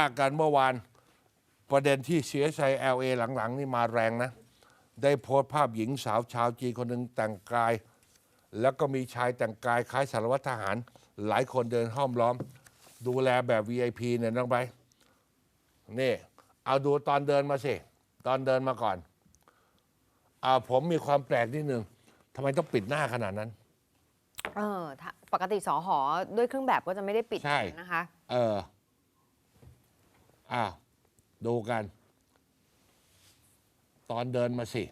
ว่ากันเมื่อวานประเด็นที่เสียใจ LA หลัง ๆ นี่มาแรงนะ ได้โพสต์ภาพหญิงสาวชาวจีนคนหนึ่งแต่งกาย แล้วก็มีชายแต่งกายคล้ายสารวัตรทหาร หลายคนเดินห้อมล้อม ดูแลแบบ VIP เนี่ยน้องไปนี่ เอาดูตอนเดินมาสิ ตอนเดินมาก่อนอ่าผมมีความแปลกนิดนึงทำไมต้องปิดหน้าขนาดนั้น เออถ้าปกติสอหอด้วยเครื่องแบบก็จะไม่ได้ปิดใช่นะคะ เออ อ้าวดูกัน ตอนเดินมาสิ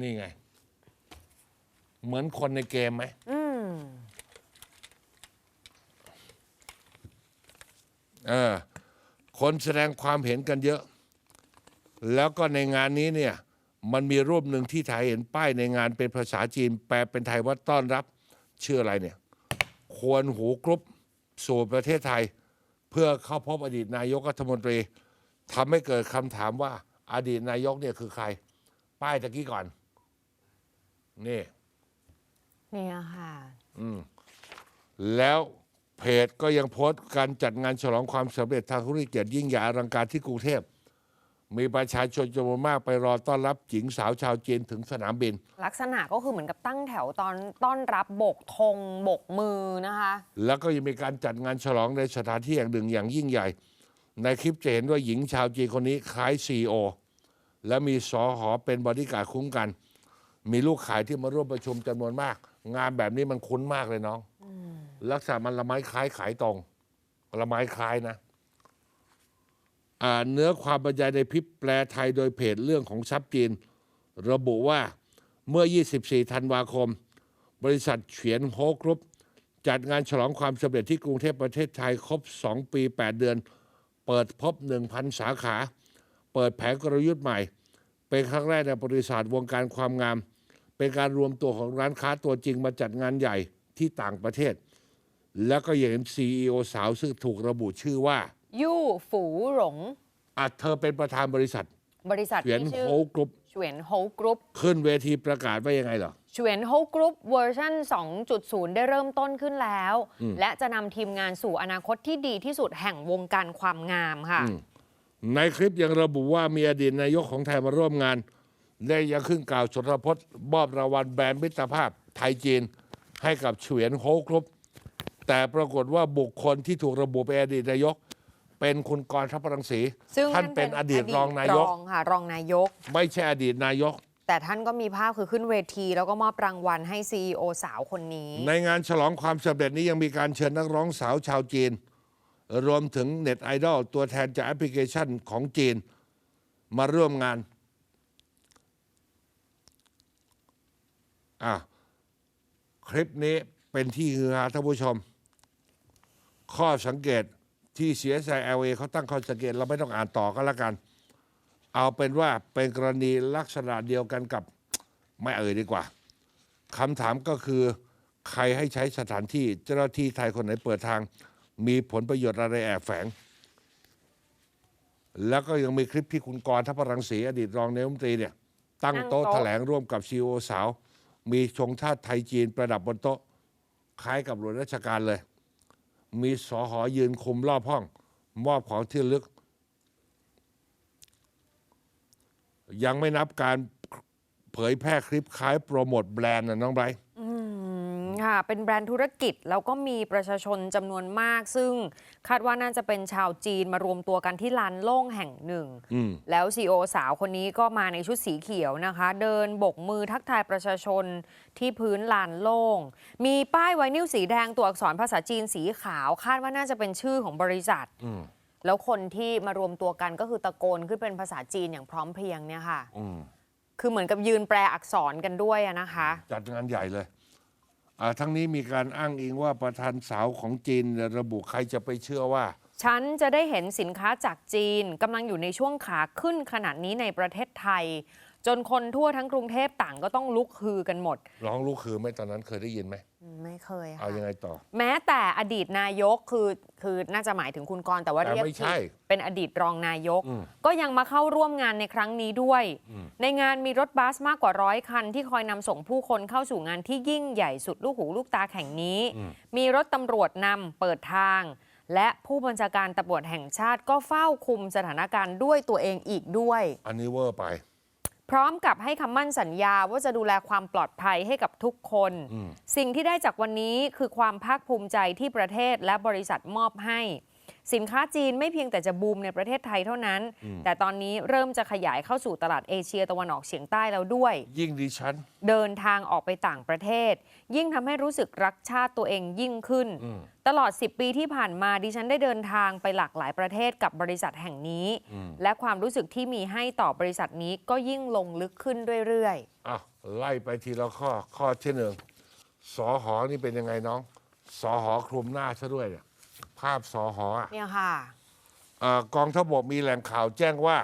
นี่ไง เหมือนคนในเกมไหมอืมเออคนแสดงความเห็นกันเยอะ แล้วก็ในงานนี้เนี่ย มันมีรูปหนึ่งที่ถ่ายเห็นป้ายในงานเป็นภาษาจีน แปลเป็นไทยว่าต้อนรับ ชื่ออะไรเนี่ย ควรหูกรุ๊ปสู่ประเทศไทย เพื่อเข้าพบอดีตนายกรัฐมนตรีทำให้เกิดคำถามว่า อดีตนายกเนี่ยคือใคร ป้ายตะกี้ก่อน นี่เนี่ยค่ะแล้วเพจก็ยังโพสต์การจัดงานฉลองความสำเร็จทางธุรกิจยิ่งใหญ่อลังการที่กรุงเทพ มีประชาชนจำนวนมากไปรอต้อนรับหญิงสาวชาวจีนถึงสนามบิน ลักษณะก็คือเหมือนกับตั้งแถวตอนต้อนรับโบกธงโบกมือนะคะ แล้วก็ยังมีการจัดงานฉลองในสถานที่แห่งหนึ่งอย่างยิ่งใหญ่ ในคลิปจะเห็นว่าหญิงชาวจีนคนนี้คล้ายซีโอและมีสอหอเป็นบริการดคุ้มกัน มีลูกขายที่มาร่วมประชุมจำนวนมาก งานแบบนี้มันคุ้นมากเลยน้องลักษณะมันละไม้คล้ายขายตรงละไม้คล้ายนะอ่า เนื้อความบรรยายในพิบแปลไทยโดยเพจเรื่องของทรัพย์จีน ระบุว่าเมื่อ 24 ธันวาคม บริษัทเฉียนโฮกรุ๊ปจัดงานฉลองความสำเร็จที่กรุงเทพประเทศไทยครบ 2 ปี 8 เดือน เปิดพบ 1,000 สาขา เปิดแผนกลยุทธ์ใหม่ เป็นครั้งแรกในบริษัทวงการความงาม เป็นการรวมตัวของร้านค้าตัวจริงมาจัดงานใหญ่ที่ต่างประเทศ แล้วก็ยังเห็นซีอสาวซึ่งถูกระบุชื่อว่ายู่ฝูหลง อะเธอเป็นประธานบริษัทบริษัทเฉียนที่โฮชื่อกรุ๊ปเฉวียนโฮกรุ๊ปขึ้นเวทีประกาศว่ายังไงเหรอ เฉวียนโฮกรุ๊ปเวอร์ชัน2.0 ได้เริ่มต้นขึ้นแล้วและจะนำทีมงานสู่อนาคตที่ดีที่สุดแห่งวงการความงามค่ะ ในคลิปยังระบุว่ามีอดีตนายกของไทยมาร่วมงานและยังขึ้นกล่าวสุนทรพจน์มอบรางวัลแบรนด์มิตรภาพไทยจีน ให้กับเฉวียนโฮกรุ๊ปแต่ปรากฏว่าบุคคลที่ถูกระบุเป็นอดีตนายก เป็นคุณกรทัพรังสีซึ่งท่านเป็นอดีตรองนายก รองค่ะรองนายก ไม่ใช่อดีตนายก แต่ท่านก็มีภาพคือขึ้นเวที แล้วก็มอบรางวัลให้ CEO สาวคนนี้ ในงานฉลองความสำเร็จนี้ยังมีการเชิญนักร้องสาวชาวจีน รวมถึงเน็ตไอดอลตัวแทนจากแอปพลิเคชันของจีน มาร่วมงานอะคลิปนี้เป็นที่ฮือฮาท่านผู้ชม ข้อสังเกต ที่เสียใจเอลเอเขาตั้งข้อสังเกตเราไม่ต้องอ่านต่อก็แล้วกัน เอาเป็นว่าเป็นกรณีลักษณะเดียวกันกับไม่เอ่ยดีกว่าคำถามก็คือใครให้ใช้สถานที่เจ้าหน้าที่ไทยคนไหนเปิดทาง มีผลประโยชน์อะไรแอบแฝง แล้วก็ยังมีคลิปที่คุณกรณ์ทัพรังสีอดีตรองนายกรัฐมนตรีเนี่ยตั้งโต๊ะตั้งโต๊ะแถลงร่วมกับซีโอสาว มีชงชาติไทยจีนประดับบนโต๊ะ คล้ายกับหน่วยราชการเลย มีสอหอยืนคุมรอบห้อง มอบของที่ลึก ยังไม่นับการเผยแพร่คลิปคล้ายโปรโมทแบรนด์นะน้องไบร์ ค่ะ เป็นแบรนด์ธุรกิจ แล้วก็มีประชาชนจำนวนมาก ซึ่งคาดว่าน่าจะเป็นชาวจีนมารวมตัวกันที่ลานโล่งแห่งหนึ่งอืมแล้วซีโอสาวคนนี้ก็มาในชุดสีเขียวนะคะ เดินโบกมือทักทายประชาชนที่พื้นลานโล่ง มีป้ายไวนิลสีแดงตัวอักษรภาษาจีนสีขาว คาดว่าน่าจะเป็นชื่อของบริษัทอืมแล้วคนที่มารวมตัวกันก็คือตะโกนขึ้นเป็นภาษาจีนอย่างพร้อมเพรียงเนี่ยค่ะอืมคือเหมือนกับยืนแปลอักษรกันด้วยอะนะคะ จัดงานใหญ่เลยอ่า ทั้งนี้มีการอ้างอิงว่าประธานสาวของจีนเนี่ยระบุใครจะไปเชื่อว่า ฉันจะได้เห็นสินค้าจากจีนกำลังอยู่ในช่วงขาขึ้นขนาดนี้ในประเทศไทย จนคนทั่วทั้งกรุงเทพต่างก็ต้องลุกฮือกันหมด ร้องลูกคือไหมตอนนั้นเคยได้ยินไหม ไม่เคยเอาค่ะยังไงต่อ แม้แต่อดีตนายกคือคือน่าจะหมายถึงคุณกรณ์แต่ว่าแต่เรียกไม่ใช่ผิดเป็นอดีตรองนายก อืมก็ยังมาเข้าร่วมงานในครั้งนี้ด้วยในงานมีรถบัสมากกว่าร้อยคัน ที่คอยนำส่งผู้คนเข้าสู่งานที่ยิ่งใหญ่สุดลูกหูลูกตาแข่งนี้ มีรถตำรวจนำเปิดทาง และผู้บัญชาการตำรวจแห่งชาติก็เฝ้าคุมสถานการณ์ด้วยตัวเองอีกด้วย อันนี้เวอร์ไป พร้อมกับให้คำมั่นสัญญาว่าจะดูแลความปลอดภัยให้กับทุกคนอืมสิ่งที่ได้จากวันนี้คือความภาคภูมิใจที่ประเทศและบริษัทมอบให้ สินค้าจีนไม่เพียงแต่จะบูมในประเทศไทยเท่านั้น แต่ตอนนี้เริ่มจะขยายเข้าสู่ตลาดเอเชียตะวันออกเฉียงใต้แล้วด้วย ยิ่งดิฉัน เดินทางออกไปต่างประเทศ ยิ่งทำให้รู้สึกรักชาติตัวเองยิ่งขึ้นอืมตลอด 10 ปีที่ผ่านมาดิฉันได้เดินทางไปหลากหลายประเทศกับบริษัทแห่งนี้อืมและความรู้สึกที่มีให้ต่อบริษัทนี้ก็ยิ่งลงลึกขึ้นเรื่อยอะไล่ไปทีละข้อข้อที่หนึ่งสอหอนี่เป็นยังไงน้อง สอหอคลุมหน้าซะด้วยเนี่ย ภาพสอหออะๆเนี่ยค่ะเอ่อกองทัพบกมีแหล่งข่าวแจ้งว่า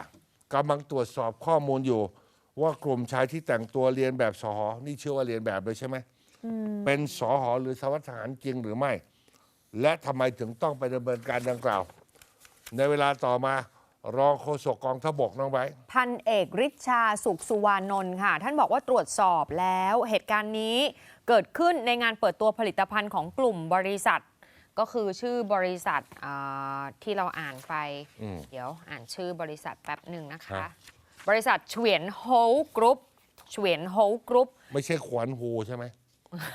กำลังตรวจสอบข้อมูลอยู่ ว่ากลุ่มชายที่แต่งตัวเรียนแบบสอหอนี่เชื่อว่าเรียนแบบเลยใช่ไหมเป็นสอหอหรือสวัสดิทหารจริงหรือไม่ และทำไมถึงต้องไปดำเนินการดังกล่าว ในเวลาต่อมารองโฆษกกองทัพบกน้องไบร์ทพันเอกฤทธาสุขสุวานนท์ค่ะ ท่านบอกว่าตรวจสอบแล้วเหตุการณ์นี้เกิดขึ้นในงานเปิดตัวผลิตภัณฑ์ของกลุ่มบริษัท ก็คือชื่อบริษัทอ่าที่เราอ่านไปอืมเดี๋ยวอ่านชื่อบริษัทแป๊บหนึ่งนะคะครับบริษัทเฉวียนโฮลกรุ๊ปเฉวียนโฮลกรุ๊ปไม่ใช่ขวัญฮูใช่ไหม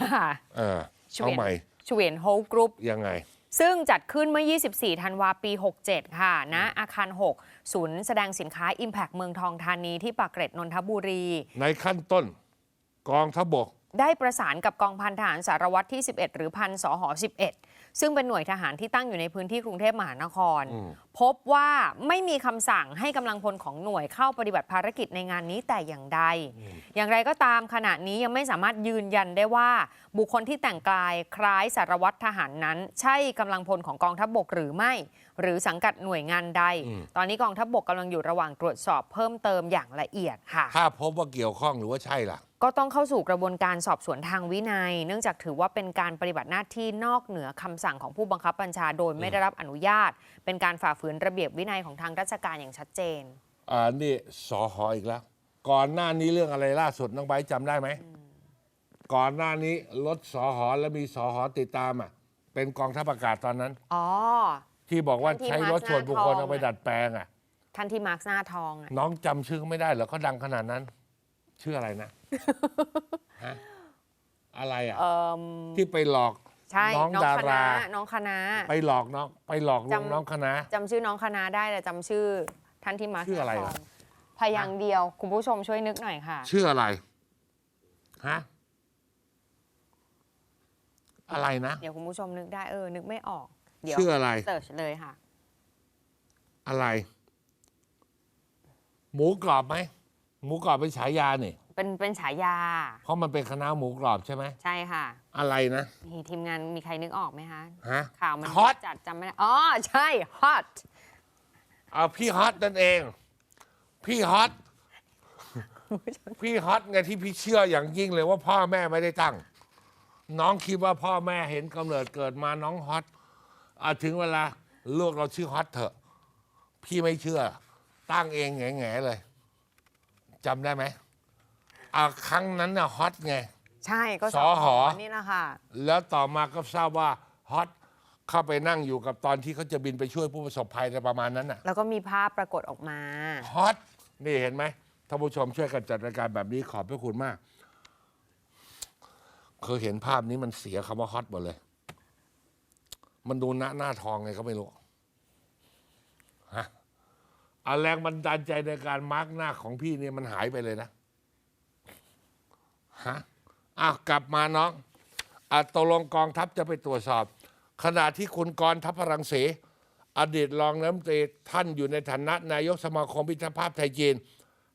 ค่ะเออเฉเอาวียนใหม่เฉวียนโฮลกรุ๊ปยังไงซึ่งจัดขึ้นเมื่อ 24 ธันวาปี 67 ค่ะณอาคาร 6 ศูนย์แสดงสินค้า Impact เมืองทองธานีที่ปากเกร็ดนนทบุรี ในขั้นต้น กองทัพบก ได้ประสานกับกองพันทหารสารวัตรที่ 11 หรือพันสห11 ซึ่งเป็นหน่วยทหารที่ตั้งอยู่ในพื้นที่กรุงเทพมหานครอืมพบว่าไม่มีคำสั่งให้กำลังพลของหน่วยเข้าปฏิบัติภารกิจในงานนี้แต่อย่างใด อย่างไรก็ตามขณะนี้ยังไม่สามารถยืนยันได้ว่า บุคคลที่แต่งกายคล้ายสารวัตรทหารนั้น ใช่กำลังพลของกองทัพบกหรือไม่ หรือสังกัดหน่วยงานใดอืมตอนนี้กองทัพบกกำลังอยู่ระหว่างตรวจสอบเพิ่มเติมอย่างละเอียดค่ะ ถ้าพบว่าเกี่ยวข้องหรือว่าใช่ล่ะก็ต้องเข้าสู่กระบวนการสอบสวนทางวินัย เนื่องจากถือว่าเป็นการปฏิบัติหน้าที่นอกเหนือคำสั่งของผู้บังคับบัญชาโดยไม่ได้รับอนุญาต เป็นการฝ่าฝืนระเบียบวินัยของทางราชการอย่างชัดเจนอ่านี่สอหออีกแล้ว ก่อนหน้านี้เรื่องอะไรล่าสุดน้องไบร์ทจำได้ไหมก่อนหน้านี้รถสอหอและมีสอหอติดตามอะ เป็นกองทัพอากาศตอนนั้นอ๋อที่บอกว่าที่ใช้รถส่วนบุคคลเอาไปดัดแปลงอะท่านที่มาร์คหน้าทองอะน้องจำชื่อเขาไม่ได้เหรอเขาดังขนาดนั้น ชื่ออะไรนะฮะอะไรอะเอ่มที่ไปหลอก ใช่น้องน้องดาคราณะน้องคณะ ไปหลอกน้องไปหลอกลวงจำ น้องคณะ จำชื่อน้องคณะได้แต่จำชื่อท่านที่มาร์คชื่ออะไรหน้าทล่ะงพยางค์เดียวคุณผู้ชมช่วยนึกหน่อยค่ะ ชื่ออะไรฮะอะไรนะเดี๋ยวคุณผู้ชมนึกได้เออนึกไม่ออก เดี๋ยวชื่ออะไร เสิร์ชเลยค่ะ อะไร หมูกรอบไหมหมูกรอบเป็นฉายาเนี่ยเป็นเป็นฉายา เพราะมันเป็นคณะหมูกรอบใช่ไหมใช่ค่ะ อะไรนะมีทีมงานมีใครนึกออกไหมคะ ฮะ ข่าวมัน Hot จัดจำไม่ได้อ๋อ ใช่ ฮอต เอาพี่ฮอตนั่นเอง พี่ฮอตพี่ฮอตไงที่พี่เชื่ออย่างยิ่งเลยว่าพ่อแม่ไม่ได้ตั้ง น้องคิดว่าพ่อแม่เห็นกำเนิดเกิดมาน้องฮอตอะถึงเวลาลูกเราชื่อฮอตเถอะ พี่ไม่เชื่อ ตั้งเองแง่ๆเลยจำได้ไหมอะครั้งนั้นน่ะฮอตไง ใช่ก็สอหอ นี่นะคะแล้วต่อมาก็ทราบว่าฮอตเข้าไปนั่งอยู่กับตอนที่เขาจะบินไปช่วยผู้ประสบภัยอะไรประมาณนั้นน่ะแล้วก็มีภาพปรากฏออกมา ฮอตนี่เห็นไหมท่านผู้ชมช่วยกันจัดรายการแบบนี้ขอบพระคุณมากเคยเห็นภาพนี้มันเสียคำว่าฮอตหมดเลย มันดูหน้าหน้าทองไงก็ไม่รู้ฮะเอาแรงบันดาลใจในการมาร์กหน้าของพี่เนี่ยมันหายไปเลยนะฮะ อ้าวกลับมาน้องอะตกลงกองทัพจะไปตรวจสอบ ขณะที่คุณกรทัพพรังสีอดีตรองน้ำตรีท่านอยู่ในฐานะนายกสมาคมพิธภาพไทยจีน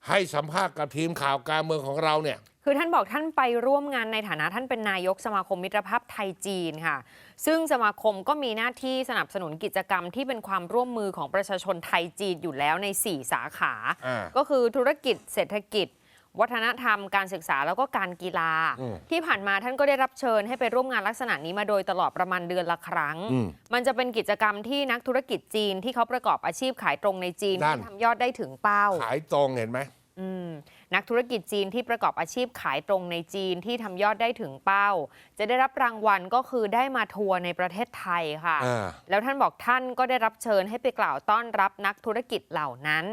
ให้สัมภาษณ์กับทีมข่าวการเมืองของเราเนี่ย คือท่านบอกท่านไปร่วมงานในฐานะท่านเป็นนายกสมาคมมิตรภาพไทยจีนค่ะ ซึ่งสมาคมก็มีหน้าที่สนับสนุนกิจกรรมที่เป็นความร่วมมือของประชาชนไทยจีนอยู่แล้วใน 4 สาขาอ่าก็คือธุรกิจเศรษฐกิจ วัฒนธรรมการศึกษาแล้วก็การกีฬาอืมที่ผ่านมาท่านก็ได้รับเชิญให้ไปร่วมงานลักษณะนี้มาโดยตลอดประมาณเดือนละครั้งอืมมันจะเป็นกิจกรรมที่นักธุรกิจจีนที่เขาประกอบอาชีพขายตรงในจีนนั่น ที่ทำยอดได้ถึงเป้า ขายตรงเห็นไหม อืมนักธุรกิจจีนที่ประกอบอาชีพขายตรงในจีนที่ทำยอดได้ถึงเป้า จะได้รับรางวัลก็คือได้มาทัวร์ในประเทศไทยค่ะ อ่า แล้วท่านบอกท่านก็ได้รับเชิญให้ไปกล่าวต้อนรับนักธุรกิจเหล่านั้น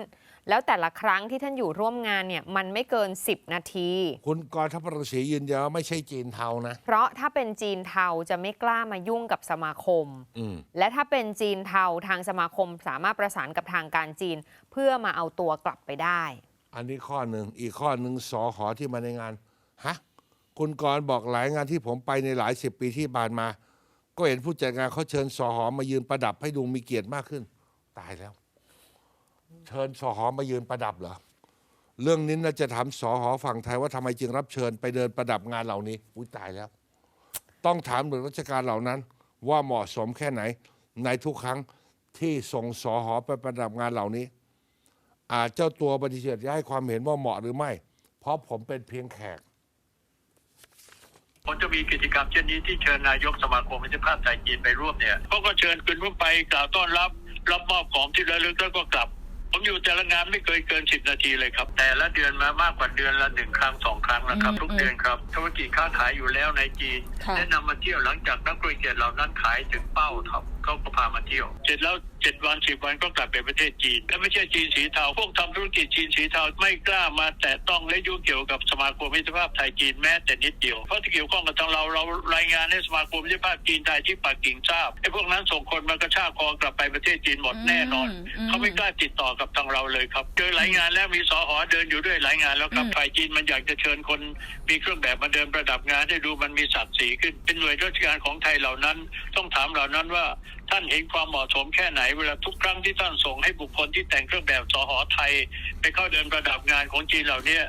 แล้วแต่ละครั้งที่ท่านอยู่ร่วมงานเนี่ยมันไม่เกิน 10 นาที คุณกรทัพรังสียืนยันว่าไม่ใช่จีนเทานะ เพราะถ้าเป็นจีนเทาจะไม่กล้ามายุ่งกับสมาคม อืมและถ้าเป็นจีนเทาทางสมาคมสามารถประสานกับทางการจีน เพื่อมาเอาตัวกลับไปได้ อันนี้ข้อหนึ่งอีกข้อหนึ่งสอหอที่มาในงานฮะคุณกรณ์บอกหลายงานที่ผมไปในหลายสิบปีที่ผ่านมา ก็เห็นผู้จัดงานเขาเชิญสอหอมายืนประดับให้ดูมีเกียรติมากขึ้น ตายแล้ว เชิญสอหอมายืนประดับเหรอเรื่องนี้น่าจะถามสอหอฝั่งไทยว่าทำไมจึงรับเชิญไปเดินประดับงานเหล่านี้อุ้ยตายแล้ว ต้องถามหน่วยราชการเหล่านั้น ว่าเหมาะสมแค่ไหน ในทุกครั้งที่ส่งสอหอไปประดับงานเหล่านี้ อาจเจ้าตัวปฏิเสธจะให้ความเห็นว่าเหมาะหรือไม่ เพราะผมเป็นเพียงแขกผมจะมีกิจกรรมเช่นนี้ที่เชิญนายกสมาคมมิตรภาพไทยจีนไปร่วมเนี่ยเขาก็เชิญคุณผู้ไปกล่าวต้อนรับ รับมอบของที่ระลึกแล้วก็กลับ ผมอยู่แต่ละงานไม่เคยเกินสิบนาทีเลยครับ แต่ละเดือนมามากกว่าเดือนละหนึ่งครั้งสองครั้งนะครับอืมทุกเดือนครับธุรกิจค้าขายอยู่แล้วในจีนค่ะแนะนำมาเที่ยวหลังจากนักธุรกิจเหล่านั้นขายถึงเป้าครับเขาก็พามาเที่ยว เสร็จแล้ว เจ็ดวันสิบวันก็กลับไปประเทศจีน และไม่ใช่จีนสีเทาพวกทำธุรกิจจีนสีเทาไม่กล้ามาแตะต้องและยุ่งเกี่ยวกับสมาคมมิตรภาพไทยจีนแม้แต่นิดเดียวเพราะที่เกี่ยวข้องกับทางเราเรารายงานให้สมาคมมิตรภาพจีนไทยที่ปักกิ่งทราบไอ้พวกนั้นส่งคนมากระชากคอกลับไปประเทศจีนหมดแน่นอนอืมเขาไม่กล้าติดต่อกับทางเราเลยครับเจอหลายงานแล้วมีสอหอเดินอยู่ด้วยหลายงานแล้วครับอืมฝ่ายจีนมันอยากจะเชิญคนมีเครื่องแบบมาเดินประดับงานให้ดูมันมีศักดิ์ศรีขึ้นเป็นหน่วยราชการของไทยเหล่านั้น ต้องถามเหล่านั้นว่าท่านเห็นความเหมาะสมแค่ไหนเวลาทุกครั้งที่ท่านส่งให้บุคคลที่แต่งเครื่องแบบสอหอไทย ไปเข้าเดินประดับงานของจีนเหล่านี้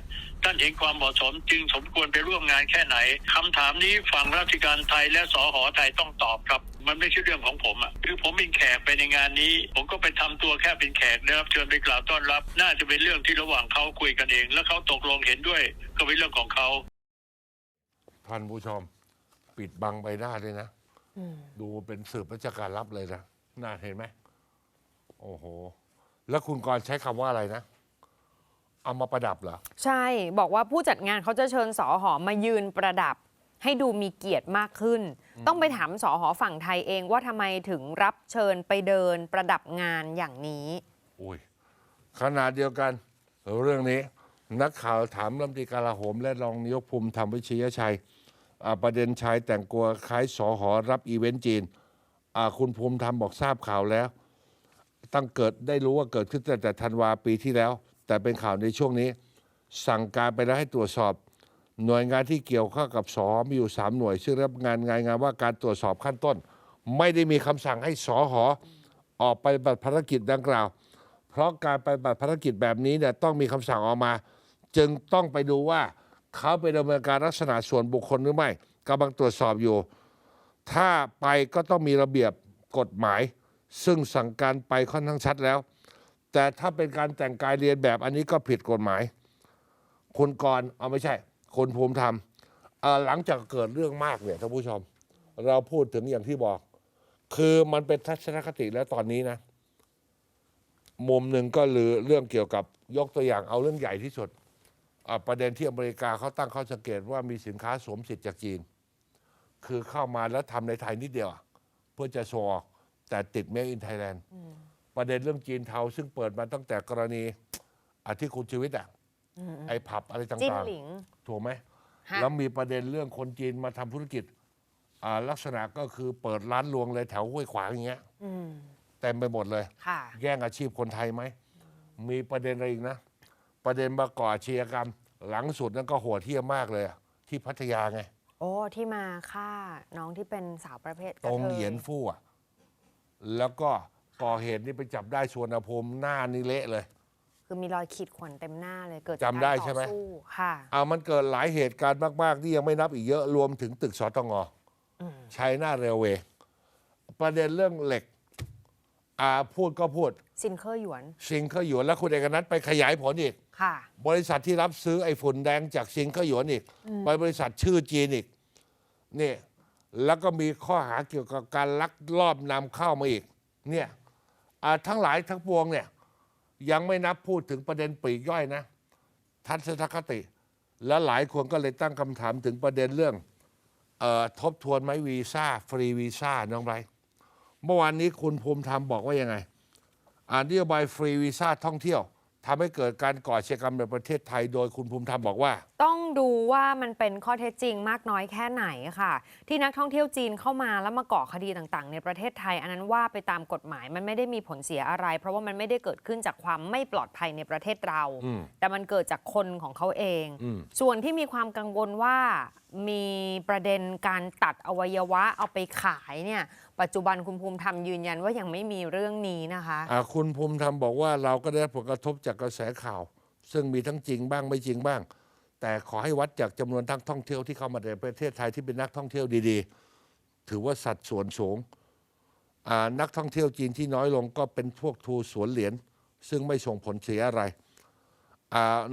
ท่านเห็นความเหมาะสมจึงสมควรไปร่วมงานแค่ไหนคำถามนี้ฝั่งราชการไทยและสอหอไทยต้องตอบครับ มันไม่ใช่เรื่องของผมอะคือผมเป็นแขกไปในงานนี้ ผมก็ไปทำตัวแค่เป็นแขกได้รับเชิญไปกล่าวต้อนรับ น่าจะเป็นเรื่องที่ระหว่างเขาคุยกันเอง แล้วเขาตกลงเห็นด้วย ก็เป็นเรื่องของเขาท่านผู้ชม ปิดบังใบหน้าด้วยนะ ดูเป็นสืบราชการรับเลยนะน่าเห็นไหมโอ้โห แล้วคุณกรณ์ใช้คำว่าอะไรนะ เอามาประดับเหรอ ใช่บอกว่าผู้จัดงานเขาจะเชิญสอหอมายืนประดับ ให้ดูมีเกียรติมากขึ้น ต้องไปถามสอหอฝั่งไทยเองว่าทำไมถึงรับเชิญไปเดินประดับงานอย่างนี้อุ้ยขนาดเดียวกัน เรื่องนี้ นักข่าวถามรัฐมนตรีกลาโหม และรองนายกภูมิธรรมวิชยชัยอ่า ประเด็นชายแต่งกัวคล้ายสอหอรับอีเวนต์จีนคุณภูมิธรรมบอกทราบข่าวแล้ว ตั้งเกิดได้รู้ว่าเกิดขึ้นแต่ธันวาปีที่แล้ว แต่เป็นข่าวในช่วงนี้ สั่งการไปแล้วให้ตรวจสอบ หน่วยงานที่เกี่ยวข้องกับสอมีอยู่สามหน่วย ซึ่งรับงานรายงานว่าการตรวจสอบขั้นต้น ไม่ได้มีคำสั่งให้สอหอออกไปบัติภารกิจดังกล่าว เพราะการไปบัติภารกิจแบบนี้เนี่ยต้องมีคำสั่งออกมา จึงต้องไปดูว่า เขาไปดำเนินการลักษณะส่วนบุคคลหรือไม่กำลังตรวจสอบอยู่ ถ้าไปก็ต้องมีระเบียบกฎหมาย ซึ่งสั่งการไปค่อนข้างชัดแล้ว แต่ถ้าเป็นการแต่งกายเรียนแบบอันนี้ก็ผิดกฎหมายคุณกรเอาไม่ใช่คุณภูมิธรรมหลังจากเกิดเรื่องมากเนี่ยท่านผู้ชม เราพูดถึงอย่างที่บอก คือมันเป็นทัศนคติแล้วตอนนี้นะ มุมหนึ่งก็หรือเรื่องเกี่ยวกับยกตัวอย่างเอาเรื่องใหญ่ที่สุด ประเด็นที่อเมริกาเขาตั้งข้อสังเกตว่ามีสินค้าสวมสิทธิ์จากจีน คือเข้ามาแล้วทำในไทยนิดเดียวอะเพื่อจะโชว์ออกแต่ติด Made in Thailand ประเด็นเรื่องจีนเทาซึ่งเปิดมาตั้งแต่กรณีอาที่คุณชีวิตอะไอ้ผับอะไรจิ้นต่างหลิงๆ ถูกไหมฮะแล้วมีประเด็นเรื่องคนจีนมาทำธุรกิจอ่าลักษณะก็คือเปิดร้านรวงเลยแถวห้วยขวางอย่างเงี้ยอืมเต็มไปหมดเลยค่ะแย่งอาชีพคนไทยไหม มีประเด็นอะไรอีกนะ ประเด็นมาก่ออาชญากรรม หลังสุดนั่นก็โหดเหี้ยมมากเลยอะที่พัทยาไง โอ้ที่มาฆ่าน้องที่เป็นสาวประเภทกตระรงเทเหยียนฟู่อะแล้วก็ก่อเหตุนี่ไปจับได้สวนภูมิหน้านี่เละเลย คือมีรอยขีดข่วนเต็มหน้าเลยเกิดจำได้จากการใช่ไหมต่อสู้ค่ะ เอามันเกิดหลายเหตุการณ์มาก ๆ ที่ยังไม่นับอีกเยอะรวมถึงตึกสตงอืม ชัยนาเรลเวย์ประเด็นเรื่องเหล็ก อ่าพูดก็พูด ซินเคอร์หยวน ซิงเกอร์หยวนแล้วคุณเอกนัทไปขยายผลอีก ค่ะ บริษัทที่รับซื้อไอ้ฝุ่นแดงจากซิงเกอร์หยวนอีก ไปบริษัทชื่อจีนอีกนี่แล้วก็มีข้อหาเกี่ยวกับการลักลอบนำเข้ามาอีก เนี่ยอ่าทั้งหลายทั้งปวงเนี่ย ยังไม่นับพูดถึงประเด็นปลีกย่อยนะ ทัศนคติ และหลายคนก็เลยตั้งคำถามถึงประเด็นเรื่องเออทบทวนไหมวีซ่า ฟรีวีซ่าน้องไบรท์เมื่อวานนี้คุณภูมิธรรมบอกว่ายังไงอ่า นนโยบายฟรีวีซ่าท่องเที่ยวทำให้เกิดการก่ออาชญากรรมในประเทศไทยโดยคุณภูมิธรรมบอกว่า ต้องดูว่ามันเป็นข้อเท็จจริงมากน้อยแค่ไหนค่ะ ที่นักท่องเที่ยวจีนเข้ามาแล้วมาก่อคดีต่างๆ ในประเทศไทย อันนั้นว่าไปตามกฎหมายมันไม่ได้มีผลเสียอะไร เพราะว่ามันไม่ได้เกิดขึ้นจากความไม่ปลอดภัยในประเทศเราอืมแต่มันเกิดจากคนของเขาเองอืมส่วนที่มีความกังวลว่ามีประเด็นการตัดอวัยวะเอาไปขายเนี่ย ปัจจุบันคุณภูมิธรรมยืนยันว่ายังไม่มีเรื่องนี้นะคะอ่าคุณภูมิธรรมบอกว่าเราก็ได้รับผลกระทบจากกระแสข่าว ซึ่งมีทั้งจริงบ้างไม่จริงบ้าง แต่ขอให้วัดจากจำนวนนักท่องเที่ยวที่เข้ามาในประเทศไทยที่เป็นนักท่องเที่ยวดีๆ ถือว่าสัดส่วนสูงนักท่องเที่ยวจีนที่น้อยลงก็เป็นพวกทูสวนเหรียญซึ่งไม่ส่งผลเสียอะไร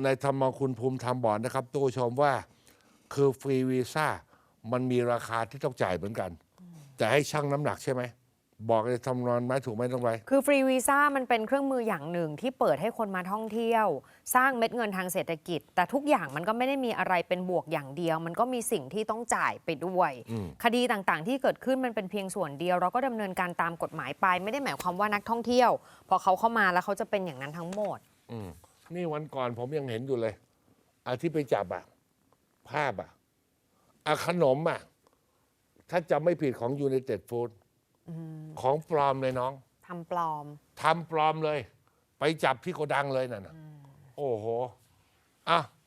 ในธรรมคุณภูมิธรรมบอกนะครับตัวชมว่า คือฟรีวีซ่ามันมีราคาที่ต้องจ่ายเหมือนกัน แต่ให้ชั่งน้ำหนักใช่ไหม บอกในทำนองไหมถูกไหมต้องไรคือฟรีวีซ่ามันเป็นเครื่องมืออย่างหนึ่งที่เปิดให้คนมาท่องเที่ยว สร้างเม็ดเงินทางเศรษฐกิจ แต่ทุกอย่างมันก็ไม่ได้มีอะไรเป็นบวกอย่างเดียว มันก็มีสิ่งที่ต้องจ่ายไปด้วย อืม คดีต่างๆ ที่เกิดขึ้นมันเป็นเพียงส่วนเดียว เราก็ดำเนินการตามกฎหมายไป ไม่ได้หมายความว่านักท่องเที่ยว พอเขาเข้ามาแล้วเขาจะเป็นอย่างนั้นทั้งหมด อืมนี่วันก่อนผมยังเห็นอยู่เลยอาที่ไปจับอะภาพอะอะขนมอะ ถ้าจำไม่ผิดของ United Food ของปลอมเลยน้องทำปลอม ทำปลอมเลย ไปจับที่โกดังเลยนั่นน่ะโอ้โหอะ